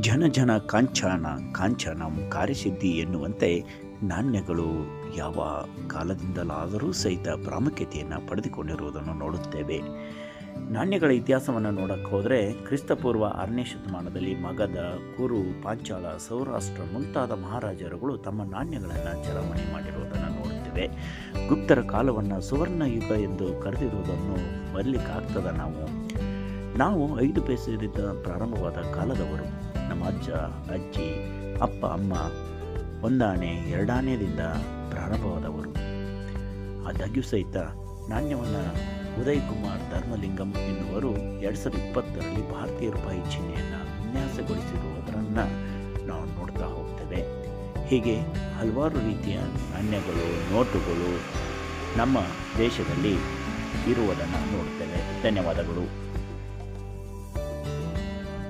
ಜನ ಜನ ಕಾಂಚನ ಕಾಂಚನಂ ಕಾರ್ಯಸಿದ್ಧಿ ಎನ್ನುವಂತೆ ನಾಣ್ಯಗಳು ಯಾವ ಕಾಲದಿಂದಲಾದರೂ ಸಹಿತ ಪ್ರಾಮುಖ್ಯತೆಯನ್ನು ಪಡೆದುಕೊಂಡಿರುವುದನ್ನು ನೋಡುತ್ತೇವೆ. ನಾಣ್ಯಗಳ ಇತಿಹಾಸವನ್ನು ನೋಡಕ್ಕೆ ಹೋದರೆ ಕ್ರಿಸ್ತಪೂರ್ವ ಆರನೇ ಶತಮಾನದಲ್ಲಿ ಮಗಧ ಕುರು, ಪಾಂಚಾಲ, ಸೌರಾಷ್ಟ್ರ ಮುಂತಾದ ಮಹಾರಾಜರುಗಳು ತಮ್ಮ ನಾಣ್ಯಗಳನ್ನು ಚಲಾವಣೆ ಮಾಡಿರುವುದನ್ನು ನೋಡುತ್ತೇವೆ. ಗುಪ್ತರ ಕಾಲವನ್ನು ಸುವರ್ಣ ಯುಗ ಎಂದು ಕರೆದಿರುವುದನ್ನು ಬರಲಿಕ್ಕಾಗ್ತದ ನಾವು? ನಾವು ಐದು ಪೈಸೆಯಿಂದ ಪ್ರಾರಂಭವಾದ ನಮ್ಮ ಅಜ್ಜ, ಅಜ್ಜಿ, ಅಪ್ಪ, ಅಮ್ಮ ಒಂದಾಣೆ ಎರಡಾಣೆದಿಂದ ಪ್ರಾರಂಭವಾದವರು. ಆದಾಗ್ಯೂ ಸಹಿತ ನಾಣ್ಯವನ್ನು ಉದಯ್ ಕುಮಾರ್ ಧರ್ಮಲಿಂಗಂ ಎನ್ನುವರು ಎರಡು ಸಾವಿರದ ಇಪ್ಪತ್ತರಲ್ಲಿ ಭಾರತೀಯ ರೂಪಾಯಿ ಚಿಹ್ನೆಯನ್ನು ವಿನ್ಯಾಸಗೊಳಿಸಿರುವುದನ್ನು ನಾವು ನೋಡ್ತಾ ಹೋಗ್ತೇವೆ. ಹೀಗೆ ಹಲವಾರು ರೀತಿಯ ನಾಣ್ಯಗಳು, ನೋಟುಗಳು ನಮ್ಮ ದೇಶದಲ್ಲಿ ಇರುವುದನ್ನು ನೋಡ್ತೇವೆ. ಧನ್ಯವಾದಗಳು.